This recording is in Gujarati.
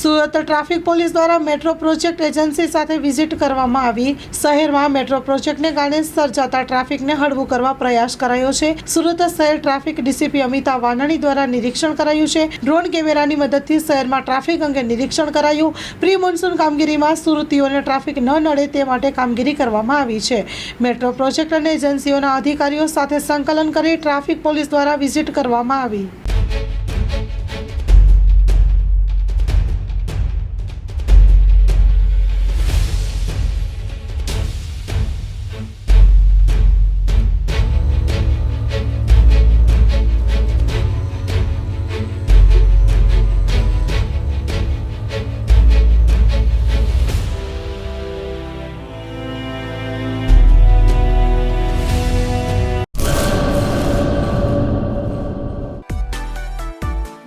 સુરત ટ્રાફિક પોલીસ દ્વારા મેટ્રો પ્રોજેક્ટ એજન્સી સાથે વિઝિટ કરવામાં આવી. શહેરમાં મેટ્રો પ્રોજેક્ટને કારણે સર્જાતા ટ્રાફિકને હળવું કરવા પ્રયાસ કરાયો છે. સુરત શહેર ટ્રાફિક ડીસીપી અમિતા વાનાણી દ્વારા નિરીક્ષણ કરાયું છે. ડ્રોન કેમેરાની મદદથી શહેરમાં ટ્રાફિક અંગે નિરીક્ષણ કરાયું. પ્રી મોન્સૂન કામગીરીમાં સુરતીઓને ટ્રાફિક ન નડે તે માટે કામગીરી કરવામાં આવી છે. મેટ્રો પ્રોજેક્ટ અને એજન્સીઓના અધિકારીઓ સાથે સંકલન કરી ટ્રાફિક પોલીસ દ્વારા વિઝિટ કરવામાં આવી.